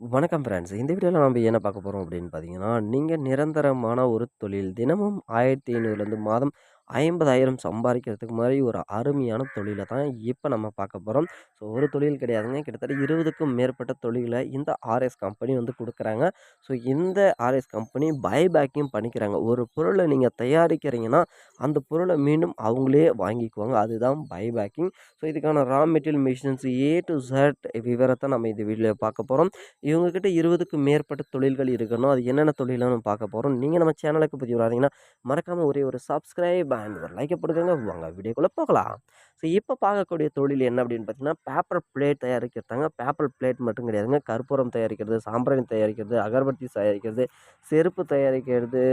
வணக்கம் ஃப்ரெண்ட்ஸ் இந்த வீடியோவில் நம்ம என்ன பார்க்க போகிறோம் அப்படின்னு பார்த்தீங்கன்னா நீங்கள் நிரந்தரமான ஒரு தொழில் தினமும் ஆயிரத்தி ஐநூறுலேருந்து மாதம் ஐம்பதாயிரம் சம்பாதிக்கிறதுக்கு மாதிரி ஒரு அருமையான தொழிலை தான் இப்போ நம்ம பார்க்க போகிறோம் ஸோ ஒரு தொழில் கிடையாதுங்க. கிட்டத்தட்ட இருபதுக்கும் மேற்பட்ட தொழிலை இந்த ஆர்எஸ் கம்பெனி வந்து கொடுக்குறாங்க. ஸோ இந்த ஆர்எஸ் கம்பெனி பைபேக்கையும் பண்ணிக்கிறாங்க. ஒரு பொருளை நீங்கள் தயாரிக்கிறீங்கன்னா அந்த பொருளை மீண்டும் அவங்களே வாங்கிக்குவாங்க. அதுதான் பைபேக்கிங். ஸோ இதுக்கான raw material machines A to Z விவரத்தை நம்ம இந்த வீடியோவில் பார்க்க போகிறோம் இவங்கக்கிட்ட இருபதுக்கும் மேற்பட்ட தொழில்கள் இருக்கணும். அது என்னென்ன தொழில்னு பார்க்க போகிறோம் நீங்கள் நம்ம சேனலுக்கு பற்றி வராதிங்கன்னா மறக்காமல் ஒரே ஒரு சப்ஸ்கிரைப் அண்ட் ஒரு லைக்கை போட்டுக்கோங்க வாங்க வீடியோக்குள்ளே போகலாம். ஸோ இப்போ பார்க்கக்கூடிய தொழில் என்ன அப்படின்னு பார்த்தீங்கன்னா பேப்பர் பிளேட் தயாரிக்கிறதாங்க பேப்பர் பிளேட் மட்டும் கிடையாதுங்க. கற்பூரம் தயாரிக்கிறது சாம்பிராணி தயாரிக்கிறது அகர்பத்தி தயாரிக்கிறது செருப்பு தயாரிக்கிறது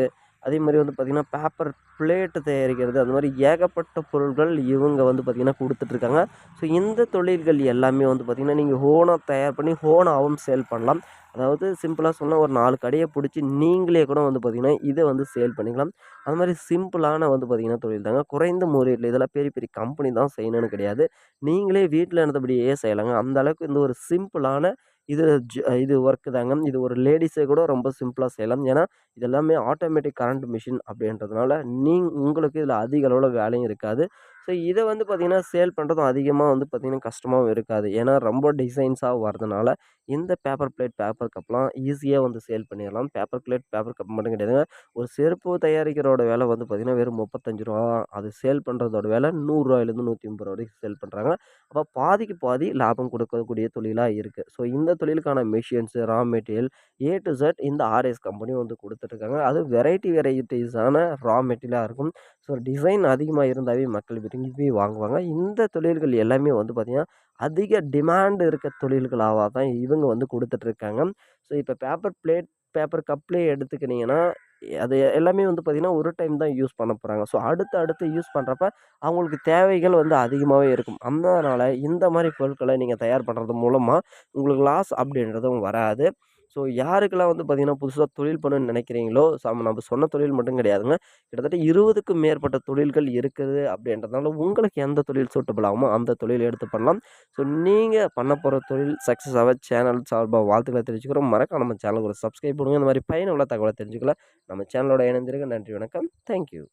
அதே மாதிரி வந்து பார்த்திங்கன்னா பேப்பர் பிளேட்டு தயாரிக்கிறது அந்த மாதிரி ஏகப்பட்ட பொருட்கள் இவங்க வந்து பார்த்திங்கன்னா கொடுத்துட்ருக்காங்க. ஸோ இந்த தொழில்கள் எல்லாமே வந்து பார்த்திங்கன்னா நீங்கள் ஹோனாக தயார் பண்ணி ஹோனாகவும் சேல் பண்ணலாம். அதாவது சிம்பிளாக சொன்னால் ஒரு நாலு கடையை பிடிச்சி நீங்களே கூட வந்து பார்த்திங்கன்னா இதை வந்து சேல் பண்ணிக்கலாம். அது மாதிரி சிம்பிளான வந்து பார்த்திங்கன்னா தொழில் தாங்க. குறைந்த முறையில் இதெல்லாம் பெரிய பெரிய கம்பெனி தான் செய்யணும்னு கிடையாது. நீங்களே வீட்டில் இருந்தபடியே செய்யலாங்க. அந்த அளவுக்கு இந்த ஒரு சிம்பிளான இது ஜ இது ஒர்க்கு தாங்க. இது ஒரு லேடிஸே கூட ரொம்ப சிம்பிளாக செய்யலாம். ஏன்னா இது எல்லாமே ஆட்டோமேட்டிக் கரண்ட் மிஷின் அப்படின்றதுனால நீ உங்களுக்கு இதில் அதிக அளவில் வேலையும் இருக்காது. ஸோ இதை வந்து பார்த்திங்கன்னா சேல் பண்ணுறதும் அதிகமாக வந்து பார்த்திங்கன்னா கஷ்டமாகவும் இருக்காது. ஏன்னா ரொம்ப டிசைன்ஸாக வரதுனால இந்த பேப்பர் பிளேட் பேப்பர் கப்லாம் ஈஸியாக வந்து சேல் பண்ணிடலாம். பேப்பர் பிளேட் பேப்பர் கப் மட்டும் கிடையாதுங்க. ஒரு செருப்பு தயாரிக்கிறோட விலை வந்து பார்த்திங்கன்னா வெறும் முப்பத்தஞ்சு ரூபா. அது சேல் பண்ணுறதோட விலை நூறுரூவாயிலேருந்து நூற்றி ஐம்பது ரூபா வரைக்கும் சேல் பண்ணுறாங்க அப்போ பாதிக்கு பாதி லாபம் கொடுக்கக்கூடிய தொழிலாக இருக்குது ஸோ இந்த தொழிலுக்கான machines raw material A to Z இந்த ஆர்எஸ் கம்பெனி வந்து கொடுத்துட்ருக்காங்க. அது வெரைட்டி வெரைட்டிஸான ரா மெட்டீரியலாக இருக்கும். ஸோ டிசைன் அதிகமாக இருந்தாவே மக்கள் விரும்பி வாங்குவாங்க. இந்த தொழில்கள் எல்லாமே வந்து பார்த்திங்கன்னா அதிக டிமாண்ட் இருக்க தொழில்களாக தான் இவங்க வந்து கொடுத்துட்ருக்காங்க. ஸோ இப்போ பேப்பர் பிளேட் பேப்பர் கப்லேயே எடுத்துக்கிட்டிங்கன்னா அது எல்லாமே வந்து பார்த்திங்கன்னா ஒரு டைம் தான் யூஸ் பண்ண போகிறாங்க ஸோ அடுத்து அடுத்து யூஸ் பண்ணுறப்ப அவங்களுக்கு தேவைகள் வந்து அதிகமாகவே இருக்கும். அதனால் இந்த மாதிரி பொருட்களை நீங்கள் தயார் பண்ணுறது மூலமாக உங்களுக்கு லாஸ் அப்படின்றதும் வராது. ஸோ யாருக்கெல்லாம் வந்து பார்த்திங்கன்னா புதுசாக தொழில் பண்ணணும்னு நினைக்கிறீங்களோ நம்ம சொன்ன தொழில் மட்டும் கிடையாதுங்க. கிட்டத்தட்ட இருபதுக்கும் மேற்பட்ட தொழில்கள் இருக்குது அப்படின்றதுனால உங்களுக்கு எந்த தொழில் சூட்டபிள் ஆகுமோ அந்த தொழில் எடுத்து பண்ணலாம். ஸோ நீங்கள் பண்ண போகிற தொழில் சக்ஸஸ் ஆக சேனல் சார்பாக வாழ்த்துக்களை தெரிஞ்சுக்கிறோம் மறக்காம நம்ம சேனலுக்கு ஒரு சப்ஸ்கிரைப் பண்ணுங்கள் இந்த மாதிரி பயனுள்ள தகவலை தெரிஞ்சுக்கலாம் நம்ம சேனலோட இணைந்திருக்க நன்றி வணக்கம். தேங்க்யூ